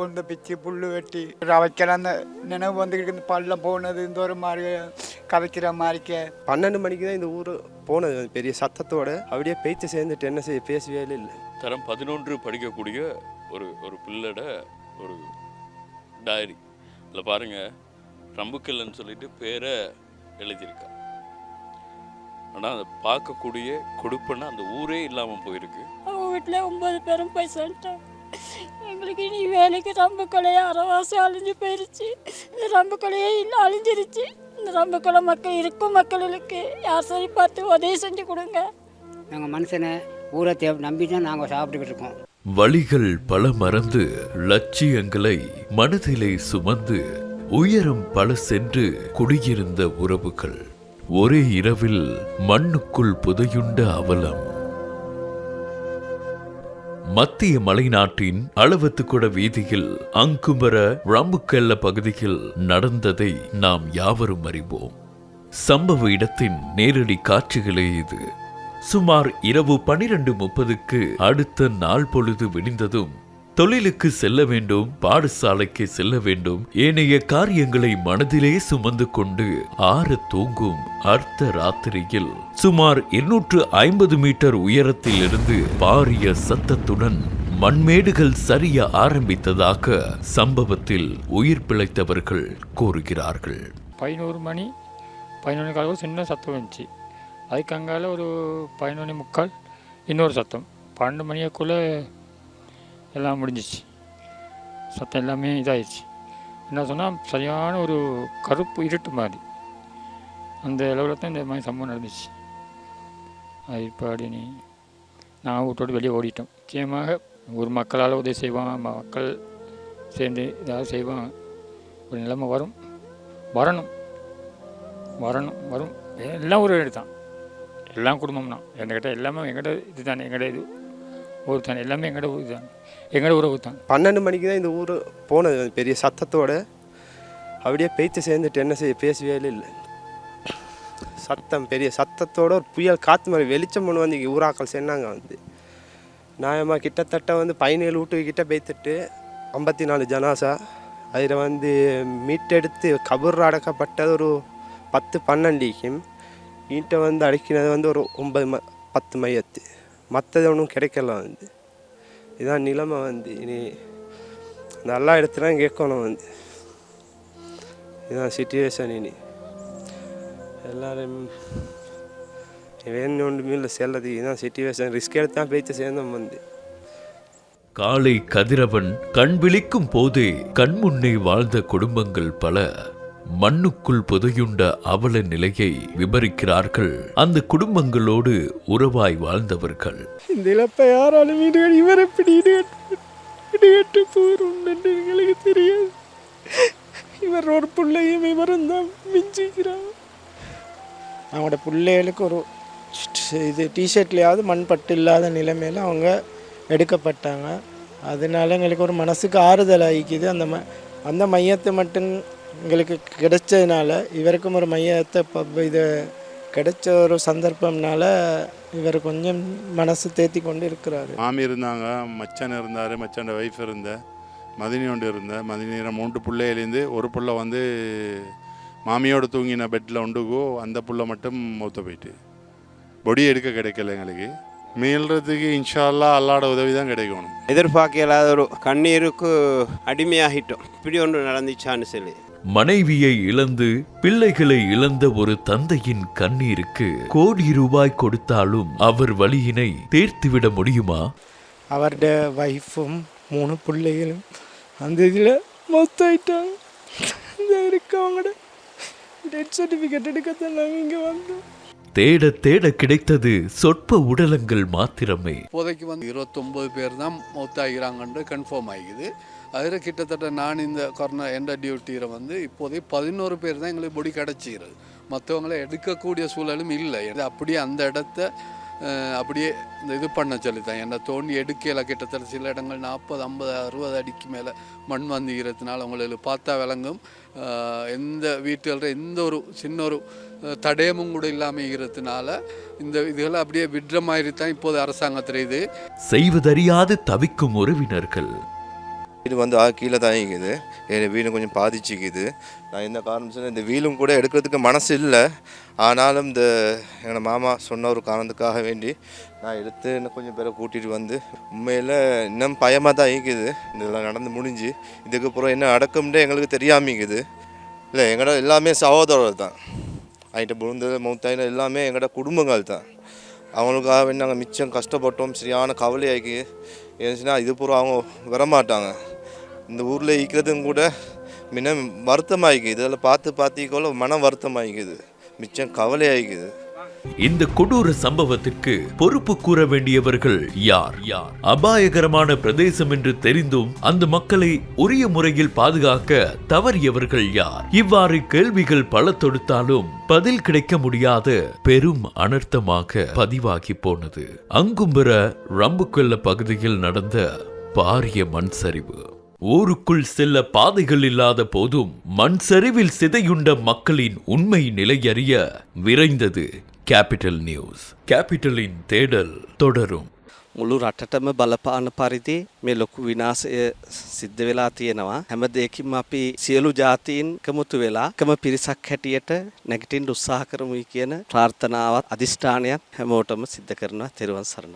கொண்டு பிச்சு புல் வெட்டி வைக்கிற அந்த நினைவு வந்துக்கிட்டு இந்த பள்ளம் போனது இந்த ஒரு மாதிரி கதைக்கிற மாதிரிக்க. பன்னெண்டு மணிக்கு தான் இந்த ஊர் போனது. பெரிய சத்தத்தோட அப்படியே பேச்சு சேர்ந்துட்டு என்ன செய்ய பேசவே இல்லை. தரம் பதினொன்று படிக்கக்கூடிய ஒரு ஒரு பிள்ளட ஒரு டைரி அதில் பாருங்கள் ரம்புக்கல்லன்னு சொல்லிட்டு பேரை எழுதியிருக்கா. ஆனால் அதை பார்க்கக்கூடிய கொடுப்புன்னா அந்த ஊரே இல்லாமல் போயிருக்கு. அவங்க வீட்டில் ஒன்பது பேரும் போய் சொல்லிட்டோம் எங்களுக்கு இனி வேலைக்கு ரம்பு கொலை அரைவாசி அழிஞ்சு போயிருச்சு. இந்த ரம்பு கொலையே இல்லை அழிஞ்சிருச்சு. இந்த ரம்பு கொலை மக்கள் இருக்கும் மக்களுக்கு யார் சரி பார்த்து உதவி செஞ்சு கொடுங்க. நாங்கள் மனுஷனை ஊரை தே நம்பி தான் நாங்கள் சாப்பிட்டுக்கிட்டு இருக்கோம். வழிகள் பல மறந்து லட்சியங்களை மனதிலே சுமந்து உயரம் பல சென்று குடியிருந்த உறவுகள். ஒரே இரவில் மண்ணுக்குள் புதையுண்ட அவலம். மத்திய மலைநாட்டின் அளவத்துக்குட வீதியில் அங்குமர ரம்புக்கெல்ல பகுதியில் நடந்ததை நாம் யாவரும் அறிவோம். சம்பவ இடத்தின் நேரடி காட்சிகளே இது. சுமார் இரவு பனிரெண்டு முப்பதுக்கு அடுத்த நாள் பொழுது விடிந்ததும் தொழிலுக்கு செல்ல வேண்டும் பாடசாலைக்கு செல்ல வேண்டும். ஏனைய காரியங்களை மனதிலே சுமந்து கொண்டு ஆற தூங்கும் அர்த்த ராத்திரியில் சுமார் இருநூற்று ஐம்பது மீட்டர் உயரத்தில் இருந்து பாரிய சத்தத்துடன் மண்மேடுகள் சரிய ஆரம்பித்ததாக சம்பவத்தில் உயிர் பிழைத்தவர்கள் கூறுகிறார்கள். பதினோரு மணி பதினொன்று கால சின்ன சத்தம் வந்துச்சு அதுக்கு அங்கால ஒரு பதினொன்று முக்கால் இன்னொரு சத்தம். பன்னெண்டு மணியக்குள்ளே எல்லாம் முடிஞ்சிச்சு. சத்தம் எல்லாமே இதாயிடுச்சு. என்ன சொன்னால் சரியான ஒரு கருப்பு இருட்டு மாதிரி. அந்த அளவில் தான் இந்த மாதிரி சம்பவம் நடந்துச்சு. அது இப்போ அப்படின்னு நான் வீட்டோடு வெளியே ஓடிட்டோம் நிச்சயமாக ஒரு மக்களால் உதவி செய்வான் மக்கள் சேர்ந்து ஏதாவது செய்வாங்க. ஒரு நிலைமை வரும். வரணும். வரணும் வரும். எல்லாம் ஒரு வீடு தான் எல்லாம் குடும்பம் தான் என்கிட்ட எல்லாமே எங்கிட்ட இது தானே எங்கிட்ட இது. ஊர் தான் எல்லாமே எங்களோட ஊர் தான் ஊர் ஊருத்தான் தான் பன்னெண்டு மணிக்கு தான் இந்த ஊர் போனது. பெரிய சத்தத்தோடு அப்படியே பேச்சு சேர்ந்துட்டு என்ன செய்ய பேசவே இல்லை. சத்தம் பெரிய சத்தத்தோட ஒரு புயல் காற்று மாதிரி வெளிச்சம் ஒன்று வந்து இங்கே ஊராக்கள் சொன்னாங்க வந்து. நியாயமாக கிட்டத்தட்ட வந்து பதினேழு வீட்டு கிட்ட பேத்துட்டு ஐம்பத்தி நாலு ஜனாசா. அதில் வந்து மீட்டெடுத்து கபூர் அடக்கப்பட்டது ஒரு பத்து பன்னெண்டுக்கும் ஈட்டை வந்து அடக்கினது வந்து ஒரு ஒன்பது ம பத்து மையத்து. மற்றது ஒன்றும் கிடைக்கல வந்து. இதான் நிலைமை வந்து. இனி நல்லா இடத்துல கேட்கணும் வந்து. இதுதான் சுச்சுவேஷன் இனி. எல்லோரும் வேணும் ஒன்றுமே இல்லை செல்லது இதான் சுச்சுவேஷன் ரிஸ்க் எடுத்து தான் பேச்சு சேர்ந்தோம் வந்து. காலை கதிரவன் கண் விழிக்கும் போதே கண்முன்னே வாழ்ந்த குடும்பங்கள் பல. மண்ணுக்குள் புதையுண்ட அவல நிலையை விவரிக்கிறார்கள் அந்த குடும்பங்களோடு உறவாய் வாழ்ந்தவர்கள். இந்த இழப்பை யாராலும் ஈடுகட்டு இவர் எப்படி ஈடுகட்டு ஈடுகட்டு என்று எங்களுக்கு தெரியாது. இவர் ஒரு பிள்ளையும் இவரும் தான் மிஞ்சிக்கிறார் அவங்களோட பிள்ளைகளுக்கு ஒரு இது டிஷர்ட்லேயாவது மண் பட்டு இல்லாத நிலைமையில் அவங்க எடுக்கப்பட்டாங்க. அதனால எங்களுக்கு ஒரு மனசுக்கு ஆறுதல் ஆகிக்குது. அந்த ம அந்த மையத்தை மட்டும் எங்களுக்கு கிடைச்சதுனால இவருக்கும் ஒரு மையத்தை ப- இது கிடைச்ச ஒரு சந்தர்ப்பம்னால இவர் கொஞ்சம் மனசு தேத்தி கொண்டு இருக்கிறாரு. மாமி இருந்தாங்க மச்சான் இருந்தார் மச்சான் ஒய்ஃப் இருந்த மதினி ஒன்று இருந்த மதினிற மூன்று பிள்ளையிலேருந்து ஒரு புள்ள வந்து மாமியோட தூங்கின பெட்டில் உண்டுகோ அந்த புள்ள மட்டும் மூத்த போயிட்டு. பொடி எடுக்க கிடைக்கல எங்களுக்கு. மீள்றதுக்கு இன்ஷா அல்லாஹ் அல்லாட உதவி தான் கிடைக்கணும். எதிர்பார்க்க இல்லாத ஒரு கண்ணீருக்கு அடிமையாகிட்டோம். இப்படி ஒன்று நடந்துச்சான்னு சொல்லி. மனைவியை இழந்து பிள்ளைகளை இழந்த ஒரு தந்தையின் கண்ணீருக்கு கோடி ரூபாய் கொடுத்தாலும் அவர் வலியினை தீர்த்துவிட முடியுமா? அவருடைய ஒய்ஃபும் மூணு பிள்ளைகளும் அந்த இதில் மொத்தாயிட்டாங்க அவங்களோட டெத் சர்டிஃபிகேட் எடுக்கத்தான் நாங்கள் இங்கே வந்தோம். தேட தேட கிடைத்தது சொற்ப உடலங்கள் மாத்திரமே. இப்போதைக்கு வந்து இருபத்தொம்பது பேர் தான் மௌத்தாகிறாங்கன்று கன்ஃபார்ம் ஆகிக்குது அதில் கிட்டத்தட்ட நான் இந்த கொரோனா எந்த டியூட்டியில் வந்து இப்போதைக்கு பதினோரு பேர் தான் எங்களுக்கு பொடி கிடச்சிரு மற்றவங்கள எடுக்கக்கூடிய சூழலும் இல்லை. அப்படியே அந்த இடத்த அப்படியே இந்த இது பண்ண சொல்லித்தான். என்னை தோண்டி எடுக்கல கிட்டத்தட்ட சில இடங்கள் நாற்பது ஐம்பது அறுபது அடிக்கு மேலே மண் வந்துகிறதுனால அவங்களுக்கு பார்த்தா விளங்கும். எந்த வீட்டில் எந்த ஒரு சின்ன ஒரு தடயமும் கூட இல்லாமல் இருக்கிறதுனால இந்த இதுகளை அப்படியே விடுற மாதிரி தான் இப்போது அரசாங்கத்தில் இது. செய்வதறியாது தவிக்கும் உறவினர்கள். வீடு வந்து ஆ கீழே தான் என் வீடு கொஞ்சம் பாதிச்சுக்குது. நான் என்ன காரணம் சொன்னேன் இந்த வீலும் கூட எடுக்கிறதுக்கு மனசு இல்லை. ஆனாலும் இந்த எங்கள் மாமா சொன்ன ஒரு காரணத்துக்காக வேண்டி நான் எடுத்து இன்னும் கொஞ்சம் பேரை கூட்டிகிட்டு வந்து உண்மையில் இன்னும் பயமாக தான் இருக்குது. இதெல்லாம் நடந்து முடிஞ்சு இதுக்கப்புறம் என்ன அடக்கம்னு எங்களுக்கு தெரியாமிக்குது. இல்லை எங்களோட எல்லாமே சகோதரர் தான். ஆகிட்ட புழுந்தது மௌத்தாயின எல்லாமே எங்களோட குடும்பங்கள் தான். அவங்களுக்காக நாங்கள் மிச்சம் கஷ்டப்பட்டோம் சரியான கவலையாக்கி. ஏன்னுச்சுன்னா இது பூரா அவங்க வரமாட்டாங்க. இந்த ஊரில் இருக்கிறதும் கூட முன்ன வருத்தமாயிக்குது. இதில் பார்த்து பார்த்திக்கோல மனம் வருத்தமாகிக்குது மிச்சம் கவலையாகிக்குது இந்த கொடூர சம்பவத்திற்கு பொறுப்பு கூற வேண்டியவர்கள் யார்? யார்? அபாயகரமான பிரதேசம் என்று தெரிந்தும் அந்த மக்களை உரிய முறையில் பாதுகாக்க தவறியவர்கள் யார்? இவ்வாறு கேள்விகள் பல தொடுத்தாலும் பதில் கிடைக்க முடியாத பெரும் அனர்த்தமாக பதிவாகி போனது. அங்கும்பெற ரம்புக்கொல்ல பகுதியில் நடந்த பாரிய மண் சரிவு ஊருக்குள் செல்ல பாதைகள் இல்லாத போதும் மண் சரிவில் சிதையுண்ட மக்களின் உண்மை நிலையறிய விரைந்தது கேபிட்டல் நியூஸ் கேபிட்டலின் தேடல் தொடரும் මුළු රටටම බලපාන පරිදි මේ ලොකු විනාසය සිද්ධ වෙලා තියෙනවා හැම දෙයකින්ම අපි සියලු ජාතීන් එකමුතු වෙලා එකම පිරිසක් හැටියට නැගිටින්න උත්සාහ කරමුයි කියන ප්‍රාර්ථනාවත් අදිෂ්ඨානයක් හැමෝටම සිද්ධ කරනවා තෙරුවන් සරණයි